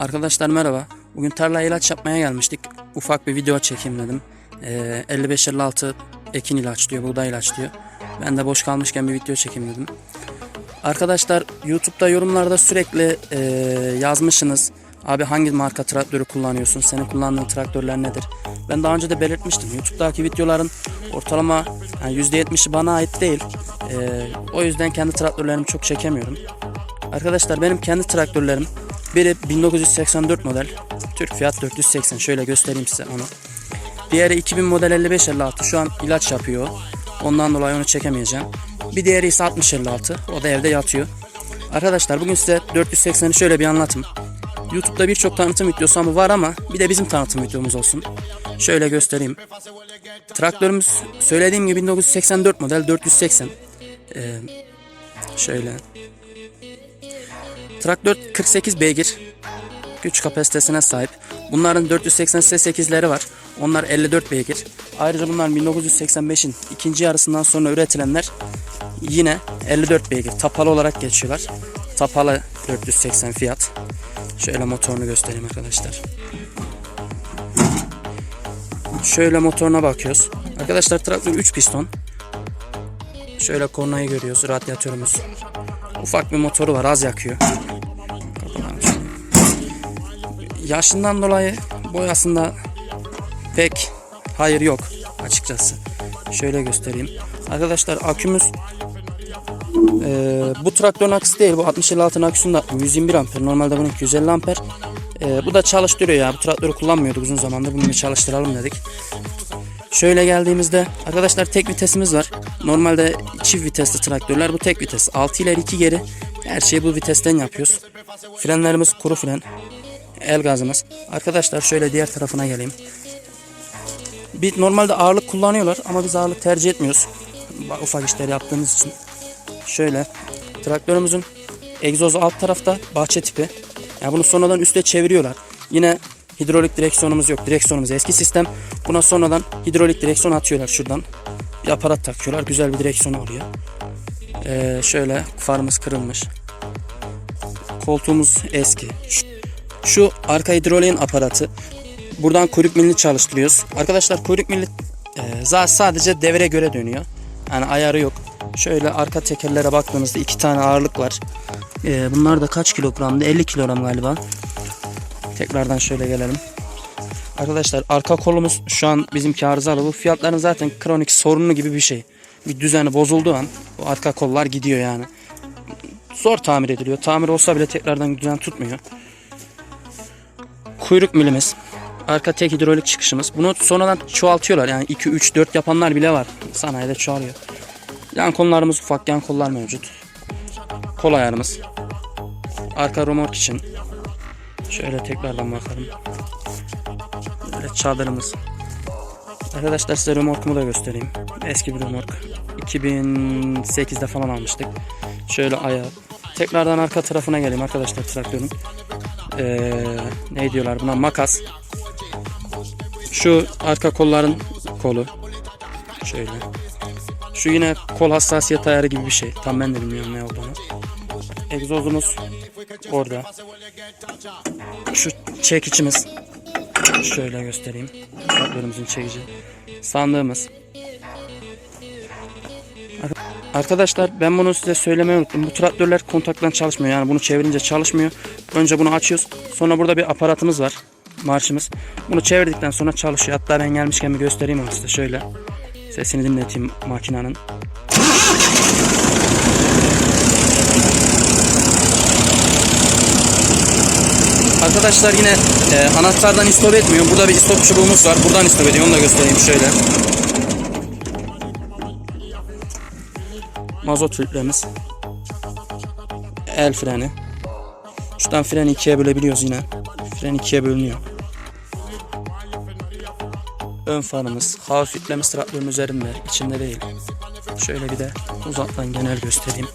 Arkadaşlar merhaba. Bugün tarlaya ilaç yapmaya gelmiştik. Ufak bir video çekeyim dedim. Ee, 55-56 ekin ilaç diyor, buğday ilaç diyor. Ben de boş kalmışken bir video çekeyim dedim. Arkadaşlar YouTube'da yorumlarda sürekli e, yazmışsınız. Abi hangi marka traktörü kullanıyorsun? Senin kullandığın traktörler nedir? Ben daha önce de belirtmiştim. YouTube'daki videoların ortalama yani %70'i bana ait değil. Ee, o yüzden kendi traktörlerimi çok çekemiyorum. Arkadaşlar benim kendi traktörlerim biri 1984 model Türk Fiat 480 şöyle göstereyim size onu. Diğeri 2000 model 5556 şu an ilaç yapıyor. Ondan dolayı onu çekemeyeceğim. Bir diğeri ise 6056 o da evde yatıyor. Arkadaşlar bugün size 480'i şöyle bir anlatım. YouTube'da birçok tanıtım videosu ama var ama bir de bizim tanıtım videomuz olsun. Şöyle göstereyim. Traktörümüz söylediğim gibi 1984 model 480. Ee, şöyle Traktör 48 beygir güç kapasitesine sahip. Bunların 480 S8'leri var. Onlar 54 beygir. Ayrıca bunlar 1985'in ikinci yarısından sonra üretilenler yine 54 beygir. Tapalı olarak geçiyorlar. Tapalı 480 fiyat. Şöyle motorunu göstereyim arkadaşlar. Şöyle motoruna bakıyoruz. Arkadaşlar traktör 3 piston. Şöyle kornayı görüyoruz. Radyatörümüz. Ufak bir motoru var. Az yakıyor. Yaşından dolayı boyasında pek hayır yok açıkçası. Şöyle göstereyim. Arkadaşlar akümüz e, bu traktörün aküsü değil. Bu 6056'ın aküsünde 121 amper. Normalde bunun 250 amper. E, bu da çalıştırıyor ya. Bu traktörü kullanmıyorduk uzun zamandır. Bunu bir çalıştıralım dedik. Şöyle geldiğimizde arkadaşlar tek vitesimiz var. Normalde çift vitesli traktörler bu tek vites. 6 ileri 2 geri her şeyi bu vitesten yapıyoruz. Frenlerimiz kuru fren. El gazımız. Arkadaşlar şöyle diğer tarafına geleyim. Bir normalde ağırlık kullanıyorlar ama biz ağırlık tercih etmiyoruz. Ufak işler yaptığımız için. Şöyle traktörümüzün egzozu alt tarafta bahçe tipi. Yani bunu sonradan üste çeviriyorlar. Yine hidrolik direksiyonumuz yok. Direksiyonumuz eski sistem. Buna sonradan hidrolik direksiyon atıyorlar şuradan. Bir aparat takıyorlar. Güzel bir direksiyon oluyor. Ee, şöyle farımız kırılmış. Koltuğumuz eski. Şu, şu arka hidroliğin aparatı. Buradan kuyruk milini çalıştırıyoruz. Arkadaşlar kuyruk milli e, sadece devre göre dönüyor. Yani ayarı yok. Şöyle arka tekerlere baktığımızda iki tane ağırlık var. E, bunlar da kaç kilogramdı? 50 kilogram galiba. Tekrardan şöyle gelelim. Arkadaşlar arka kolumuz şu an bizimki arızalı. Bu fiyatların zaten kronik sorunlu gibi bir şey. Bir düzeni bozulduğu an bu arka kollar gidiyor yani. Zor tamir ediliyor. Tamir olsa bile tekrardan düzen tutmuyor. Kuyruk milimiz. Arka tek hidrolik çıkışımız. Bunu sonradan çoğaltıyorlar. Yani 2, 3, 4 yapanlar bile var. Sanayide çoğalıyor. Yan kollarımız ufak yan kollar mevcut. Kol ayarımız. Arka remork için. Şöyle tekrardan bakalım. Böyle çadırımız. Arkadaşlar size remorkumu da göstereyim. Eski bir remork. 2008'de falan almıştık. Şöyle ayağı. Tekrardan arka tarafına geleyim arkadaşlar traktörün. Ee, ne diyorlar buna makas. Şu arka kolların kolu. Şöyle. Şu yine kol hassasiyet ayarı gibi bir şey. Tam ben de bilmiyorum ne olduğunu. Egzozumuz orada. Şu çekicimiz. Şöyle göstereyim. Traktörümüzün çekici. Sandığımız. Arkadaşlar ben bunu size söylemeyi unuttum. Bu traktörler kontaktan çalışmıyor. Yani bunu çevirince çalışmıyor. Önce bunu açıyoruz. Sonra burada bir aparatımız var. Marşımız. Bunu çevirdikten sonra çalışıyor. Hatta ben gelmişken bir göstereyim onu size şöyle. Sesini dinleteyim makinenin. Arkadaşlar yine e, anahtardan istop etmiyor. Burada bir istop çubuğumuz var. Buradan istop ediyor. Onu da göstereyim şöyle. Mazot filtremiz. El freni. Şuradan freni ikiye bölebiliyoruz yine. Fren ikiye bölünüyor. Ön farımız. Hava filtremiz traktörün üzerinde. içinde değil. Şöyle bir de uzaktan genel göstereyim.